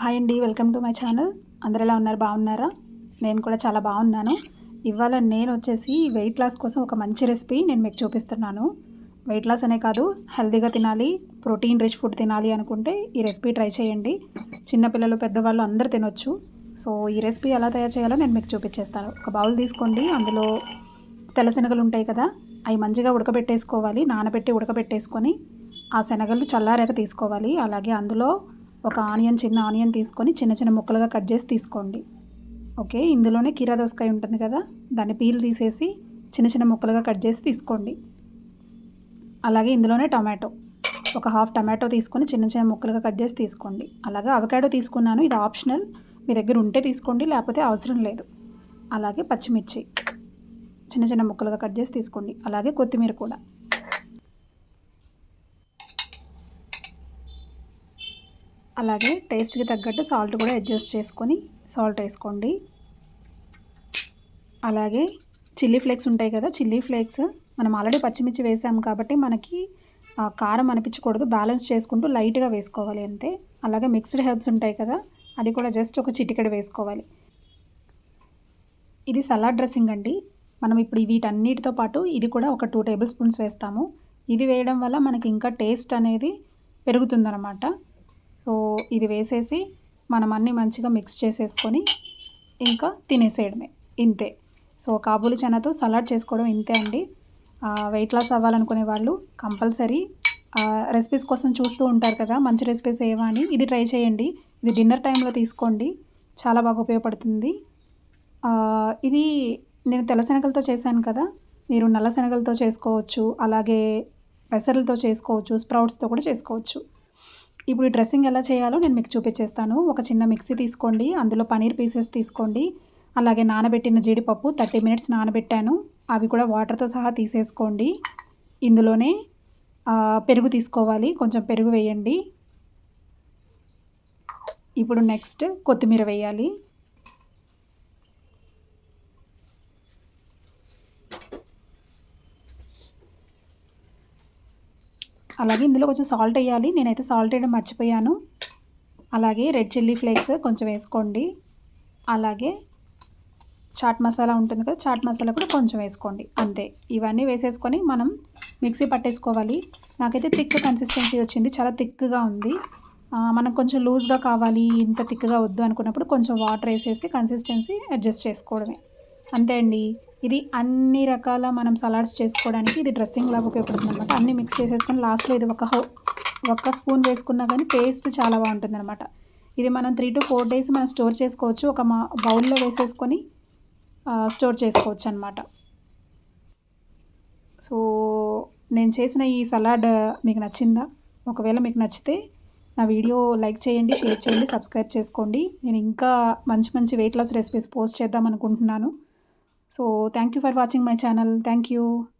Hi అండి welcome to my channel. అందరు ఎలా ఉన్నారు? బాగున్నారా? నేను కూడా చాలా బాగున్నాను. ఇవాళ నేను వచ్చేసి వెయిట్ లాస్ కోసం ఒక మంచి రెసిపీ నేను మీకు చూపిస్తున్నాను. వెయిట్ లాస్ అనే కాదు హెల్తీగా తినాలి ప్రోటీన్ రిచ్ ఫుడ్ తినాలి అనుకుంటే ఈ రెసిపీ ట్రై చేయండి. చిన్నపిల్లలు పెద్దవాళ్ళు అందరూ తినొచ్చు. సో ఈ రెసిపీ ఎలా తయారు చేయాలో నేను మీకు చూపించేస్తాను ఒక బౌల్ తీసుకోండి అందులో తెల్ల శనగలు ఉంటాయి కదా అవి మంచిగా ఉడకబెట్టేసుకోవాలి నానబెట్టి ఉడకబెట్టేసుకొని ఆ శనగలు చల్లారాక తీసుకోవాలి. అలాగే అందులో ఒక ఆనియన్ చిన్న ఆనియన్ తీసుకొని చిన్న చిన్న ముక్కలుగా కట్ చేసి తీసుకోండి. ఓకే ఇందులోనే కీరా దోసకాయ ఉంటుంది కదా దాన్ని పీల్ తీసేసి చిన్న చిన్న ముక్కలుగా కట్ చేసి తీసుకోండి. అలాగే ఇందులోనే టమాటో ఒక హాఫ్ టమాటో తీసుకొని చిన్న చిన్న ముక్కలుగా కట్ చేసి తీసుకోండి. అలాగే అవకాడో తీసుకున్నాను ఇది ఆప్షనల్ మీ దగ్గర ఉంటే తీసుకోండి లేకపోతే అవసరం లేదు. అలాగే పచ్చిమిర్చి చిన్న చిన్న ముక్కలుగా కట్ చేసి తీసుకోండి. అలాగే కొత్తిమీర కూడా. అలాగే టేస్ట్కి తగ్గట్టు సాల్ట్ కూడా అడ్జస్ట్ చేసుకొని సాల్ట్ వేసుకోండి. అలాగే చిల్లీ ఫ్లేక్స్ ఉంటాయి కదా చిల్లీ ఫ్లేక్స్ మనం ఆల్రెడీ పచ్చిమిర్చి వేసాము కాబట్టి మనకి కారం అనిపించకూడదు. బ్యాలెన్స్ చేసుకుంటూ లైట్గా వేసుకోవాలి అంతే. అలాగే మిక్స్డ్ హెర్బ్స్ ఉంటాయి కదా అది కూడా జస్ట్ ఒక చిటికెడు వేసుకోవాలి. ఇది సలాడ్ డ్రెస్సింగ్ అండి. మనం ఇప్పుడు వీటన్నిటితో పాటు ఇది కూడా ఒక టూ టేబుల్ స్పూన్స్ వేస్తాము. ఇది వేయడం వల్ల మనకి ఇంకా టేస్ట్ అనేది పెరుగుతుందన్నమాట. సో ఇది వేసేసి మనం అన్నీ మంచిగా మిక్స్ చేసేసుకొని ఇంకా తినేసేయడమే ఇంతే. సో కాబూలి చెనతో సలాడ్ చేసుకోవడం ఇంతే అండి. వెయిట్ లాస్ అవ్వాలనుకునే వాళ్ళు కంపల్సరీ రెసిపీస్ కోసం చూస్తూ ఉంటారు కదా మంచి రెసిపీస్ ఏవా అని. ఇది ట్రై చేయండి. ఇది డిన్నర్ టైంలో తీసుకోండి. చాలా బాగా ఉపయోగపడుతుంది. ఇది నేను తెల్ల శనగలతో చేశాను కదా మీరు నల్ల శనగలతో చేసుకోవచ్చు అలాగే పెసరలతో చేసుకోవచ్చు స్ప్రౌట్స్తో కూడా చేసుకోవచ్చు. ఇప్పుడు ఈ డ్రెస్సింగ్ ఎలా చేయాలో నేను మీకు చూపించేస్తాను. ఒక చిన్న మిక్సీ తీసుకోండి. అందులో పనీర్ పీసెస్ తీసుకోండి. అలాగే నానబెట్టిన జీడిపప్పు థర్టీ మినిట్స్ నానబెట్టాను. అవి కూడా వాటర్తో సహా తీసేసుకోండి. ఇందులోనే పెరుగు తీసుకోవాలి. కొంచెం పెరుగు వేయండి. ఇప్పుడు నెక్స్ట్ కొత్తిమీర వేయాలి. అలాగే ఇందులో కొంచెం సాల్ట్ వేయాలి. నేనైతే సాల్ట్ వేయడం మర్చిపోయాను. అలాగే రెడ్ చిల్లీ ఫ్లేక్స్ కొంచెం వేసుకోండి. అలాగే చాట్ మసాలా ఉంటుంది కదా చాట్ మసాలా కూడా కొంచెం వేసుకోండి. అంతే. ఇవన్నీ వేసేసుకొని మనం మిక్సీ పట్టేసుకోవాలి. నాకైతే థిక్ కన్సిస్టెన్సీ వచ్చింది. చాలా థిక్గా ఉంది. మనం కొంచెం లూజ్గా కావాలి ఇంత థిక్గా వద్దు అనుకున్నప్పుడు కొంచెం వాటర్ వేసేసి కన్సిస్టెన్సీ అడ్జస్ట్ చేసుకోవడమే. అంతే అండి. ఇది అన్ని రకాల మనం సలాడ్స్ చేసుకోవడానికి ఇది డ్రెస్సింగ్ లాగా ఉపయోగపడుతుంది అనమాట అన్ని మిక్స్ చేసేసుకొని లాస్ట్లో ఇది ఒక ఒక్క స్పూన్ వేసుకున్నా కానీ టేస్ట్ చాలా బాగుంటుంది అనమాట ఇది మనం త్రీ టు ఫోర్ డేస్ మనం స్టోర్ చేసుకోవచ్చు. ఒక మా బౌల్లో వేసేసుకొని స్టోర్ చేసుకోవచ్చు అనమాట సో నేను చేసిన ఈ సలాడ్ మీకు నచ్చిందా? ఒకవేళ మీకు నచ్చితే నా వీడియో లైక్ చేయండి షేర్ చేయండి సబ్స్క్రైబ్ చేసుకోండి. నేను ఇంకా మంచి మంచి వెయిట్ లాస్ రెసిపీస్ పోస్ట్ చేద్దాం అనుకుంటున్నాను. So thank you for watching my channel. Thank you.